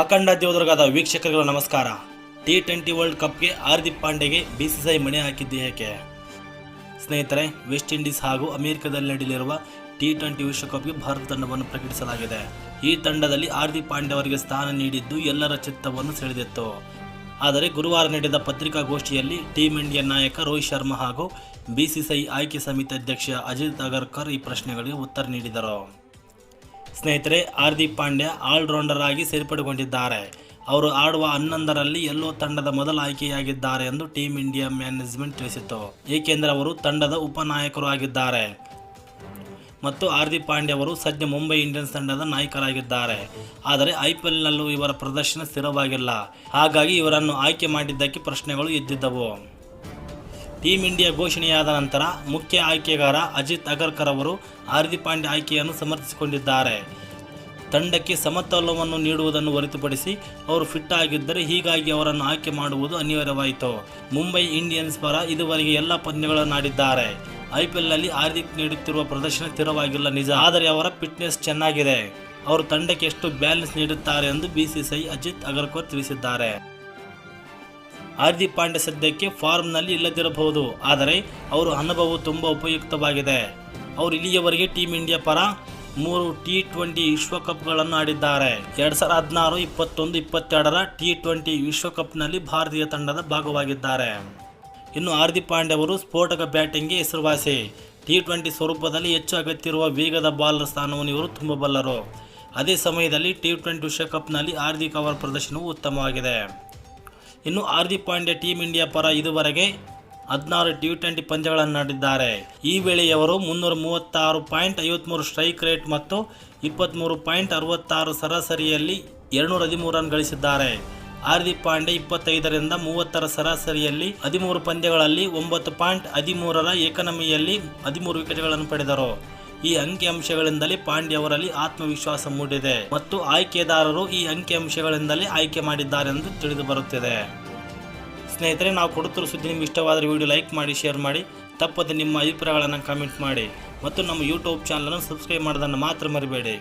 ಅಖಂಡ ದೇವದುರ್ಗದ ವೀಕ್ಷಕರಿಗೂ ನಮಸ್ಕಾರ. ಟಿ ಟ್ವೆಂಟಿ ವರ್ಲ್ಡ್ ಕಪ್ಗೆ ಹಾರ್ದಿಕ್ ಪಾಂಡೆಗೆ ಬಿಸಿಸಿಐ ಮಣೆ ಹಾಕಿದ್ದು ಏಕೆ? ಸ್ನೇಹಿತರೆ ವೆಸ್ಟ್ ಇಂಡೀಸ್ ಹಾಗೂ ಅಮೆರಿಕದಲ್ಲಿ ನಡೆಯಲಿರುವ ಟಿ ಟ್ವೆಂಟಿ ವಿಶ್ವಕಪ್ಗೆ ಭಾರತ ತಂಡವನ್ನು ಪ್ರಕಟಿಸಲಾಗಿದೆ. ಈ ತಂಡದಲ್ಲಿ ಹಾರ್ದಿಕ್ ಪಾಂಡೆ ಅವರಿಗೆ ಸ್ಥಾನ ನೀಡಿದ್ದು ಎಲ್ಲರ ಚಿತ್ತವನ್ನು ಸೆಳೆದಿತ್ತು. ಆದರೆ ಗುರುವಾರ ನಡೆದ ಪತ್ರಿಕಾಗೋಷ್ಠಿಯಲ್ಲಿ ಟೀಂ ಇಂಡಿಯಾ ನಾಯಕ ರೋಹಿತ್ ಶರ್ಮಾ ಹಾಗೂ ಬಿಸಿಸಿಐ ಆಯ್ಕೆ ಸಮಿತಿ ಅಧ್ಯಕ್ಷ ಅಜಿತ್ ಅಗರ್ಕರ್ ಈ ಪ್ರಶ್ನೆಗಳಿಗೆ ಉತ್ತರ ನೀಡಿದರು. ಸ್ನೇಹಿತರೆ ಹಾರ್ದಿಕ್ ಪಾಂಡ್ಯ ಆಲ್ರೌಂಡರ್ ಆಗಿ ಸೇರ್ಪಡೆಗೊಂಡಿದ್ದಾರೆ. ಅವರು ಆಡುವ ಹನ್ನೊಂದರಲ್ಲಿ ಎಲ್ಲೋ ತಂಡದ ಮೊದಲ ಆಯ್ಕೆಯಾಗಿದ್ದಾರೆ ಎಂದು ಟೀಂ ಇಂಡಿಯಾ ಮ್ಯಾನೇಜ್ಮೆಂಟ್ ತಿಳಿಸಿತು ಏಕೆಂದರೆ ಅವರು ತಂಡದ ಉಪನಾಯಕರು ಆಗಿದ್ದಾರೆ ಮತ್ತು ಹಾರ್ದಿಕ್ ಪಾಂಡ್ಯ ಅವರು ಸದ್ಯ ಮುಂಬೈ ಇಂಡಿಯನ್ಸ್ ತಂಡದ ನಾಯಕರಾಗಿದ್ದಾರೆ. ಆದರೆ ಐ ಪಿ ಎಲ್ನಲ್ಲೂ ಇವರ ಪ್ರದರ್ಶನ ಸ್ಥಿರವಾಗಿಲ್ಲ. ಹಾಗಾಗಿ ಇವರನ್ನು ಆಯ್ಕೆ ಮಾಡಿದ್ದಕ್ಕೆ ಪ್ರಶ್ನೆಗಳು ಎದ್ದಿದ್ದವು. ಟೀಂ ಇಂಡಿಯಾ ಘೋಷಣೆಯಾದ ನಂತರ ಮುಖ್ಯ ಆಯ್ಕೆಗಾರ ಅಜಿತ್ ಅಗರ್ಕರ್ ಅವರು ಹಾರ್ದಿಕ್ ಪಾಂಡ್ಯ ಆಯ್ಕೆಯನ್ನು ಸಮರ್ಥಿಸಿಕೊಂಡಿದ್ದಾರೆ. ತಂಡಕ್ಕೆ ಸಮತೋಲನವನ್ನು ನೀಡುವುದನ್ನು ಹೊರತುಪಡಿಸಿ ಅವರು ಫಿಟ್ ಆಗಿದ್ದರೆ ಹೀಗಾಗಿ ಅವರನ್ನು ಆಯ್ಕೆ ಮಾಡುವುದು ಅನಿವಾರ್ಯವಾಯಿತು. ಮುಂಬೈ ಇಂಡಿಯನ್ಸ್ ಪರ ಇದುವರೆಗೆ ಎಲ್ಲ ಪಂದ್ಯಗಳನ್ನು ಆಡಿದ್ದಾರೆ ಐಪಿಎಲ್ನಲ್ಲಿ ಹಾರ್ದಿಕ್ ನೀಡುತ್ತಿರುವ ಪ್ರದರ್ಶನ ಸ್ಥಿರವಾಗಿಲ್ಲ ನಿಜ. ಆದರೆ ಅವರ ಫಿಟ್ನೆಸ್ ಚೆನ್ನಾಗಿದೆ. ಅವರು ತಂಡಕ್ಕೆ ಎಷ್ಟು ಬ್ಯಾಲೆನ್ಸ್ ನೀಡುತ್ತಾರೆ ಎಂದು ಬಿಸಿಸಿಐ ಅಜಿತ್ ಅಗರ್ಕರ್ ತಿಳಿಸಿದ್ದಾರೆ. ಹಾರ್ದಿಕ್ ಪಾಂಡ್ಯ ಸದ್ಯಕ್ಕೆ ಫಾರ್ಮ್ನಲ್ಲಿ ಇಲ್ಲದಿರಬಹುದು. ಆದರೆ ಅವರ ಅನುಭವವು ತುಂಬ ಉಪಯುಕ್ತವಾಗಿದೆ. ಅವರು ಇಲ್ಲಿಯವರೆಗೆ ಟೀಮ್ ಇಂಡಿಯಾ ಪರ ಮೂರು ಟಿ ಟ್ವೆಂಟಿ ವಿಶ್ವಕಪ್ಗಳನ್ನು ಆಡಿದ್ದಾರೆ. ಎರಡು ಸಾವಿರದ ಹದಿನಾರು, ಇಪ್ಪತ್ತೊಂದು, ಇಪ್ಪತ್ತೆರಡರ ಟಿ ಟ್ವೆಂಟಿ ವಿಶ್ವಕಪ್ನಲ್ಲಿ ಭಾರತೀಯ ತಂಡದ ಭಾಗವಾಗಿದ್ದಾರೆ. ಇನ್ನು ಹಾರ್ದಿಕ್ ಪಾಂಡ್ಯ ಅವರು ಸ್ಫೋಟಕ ಬ್ಯಾಟಿಂಗ್ಗೆ ಹೆಸರುವಾಸಿ. ಟಿ ಟ್ವೆಂಟಿ ಸ್ವರೂಪದಲ್ಲಿ ಹೆಚ್ಚು ಅಗತ್ಯವಿರುವ ವೇಗದ ಬಾಲರ್ ಸ್ಥಾನವನ್ನು ಇವರು ತುಂಬಬಲ್ಲರು. ಅದೇ ಸಮಯದಲ್ಲಿ ಟಿ ಟ್ವೆಂಟಿ ವಿಶ್ವಕಪ್ನಲ್ಲಿ ಹಾರ್ದಿಕ್ ಅವರ ಪ್ರದರ್ಶನವು ಉತ್ತಮವಾಗಿದೆ. ಇನ್ನು ಹಾರ್ದಿಕ್ ಪಾಂಡ್ಯ ಟೀಂ ಇಂಡಿಯಾ ಪರ ಇದುವರೆಗೆ ಹದಿನಾರು ಟಿ ಟ್ವೆಂಟಿ ಪಂದ್ಯಗಳನ್ನು ಆಡಿದ್ದಾರೆ. ಈ ವೇಳೆಯವರು ಮುನ್ನೂರ ಮೂವತ್ತಾರು ಪಾಯಿಂಟ್ ಐವತ್ತ್ಮೂರು ಸ್ಟ್ರೈಕ್ ರೇಟ್ ಮತ್ತು ಇಪ್ಪತ್ತ್ಮೂರು ಪಾಯಿಂಟ್ ಅರವತ್ತಾರು ಸರಾಸರಿಯಲ್ಲಿ ಎರಡುನೂರ ಹದಿಮೂರು ರನ್ ಗಳಿಸಿದ್ದಾರೆ. ಹಾರ್ದಿಕ್ ಪಾಂಡೆ ಇಪ್ಪತ್ತೈದರಿಂದ ಮೂವತ್ತರ ಸರಾಸರಿಯಲ್ಲಿ ಹದಿಮೂರು ಪಂದ್ಯಗಳಲ್ಲಿ ಒಂಬತ್ತು ಪಾಯಿಂಟ್ ಹದಿಮೂರರ ಏಕನಮಿಯಲ್ಲಿ ಹದಿಮೂರು ವಿಕೆಟ್ಗಳನ್ನು ಪಡೆದರು. ಈ ಅಂಕಿಅಂಶಗಳಿಂದಲೇ ಪಾಂಡ್ಯ ಅವರಲ್ಲಿ ಆತ್ಮವಿಶ್ವಾಸ ಮೂಡಿದೆ ಮತ್ತು ಆಯ್ಕೆದಾರರು ಈ ಅಂಕಿಅಂಶಗಳಿಂದಲೇ ಆಯ್ಕೆ ಮಾಡಿದ್ದಾರೆ ಎಂದು ತಿಳಿದು ಬರುತ್ತಿದೆ. ಸ್ನೇಹಿತರೆ, ನಾವು ಕೊಡುತ್ತಿರುವ ಸುದ್ದಿ ನಿಮ್ಗೆ ಇಷ್ಟವಾದರೆ ವಿಡಿಯೋ ಲೈಕ್ ಮಾಡಿ, ಶೇರ್ ಮಾಡಿ, ತಪ್ಪದೆ ನಿಮ್ಮ ಅಭಿಪ್ರಾಯಗಳನ್ನು ಕಮೆಂಟ್ ಮಾಡಿ ಮತ್ತು ನಮ್ಮ ಯೂಟ್ಯೂಬ್ ಚಾನಲನ್ನು ಸಬ್ಸ್ಕ್ರೈಬ್ ಮಾಡೋದನ್ನು ಮಾತ್ರ ಮರಿಬೇಡಿ.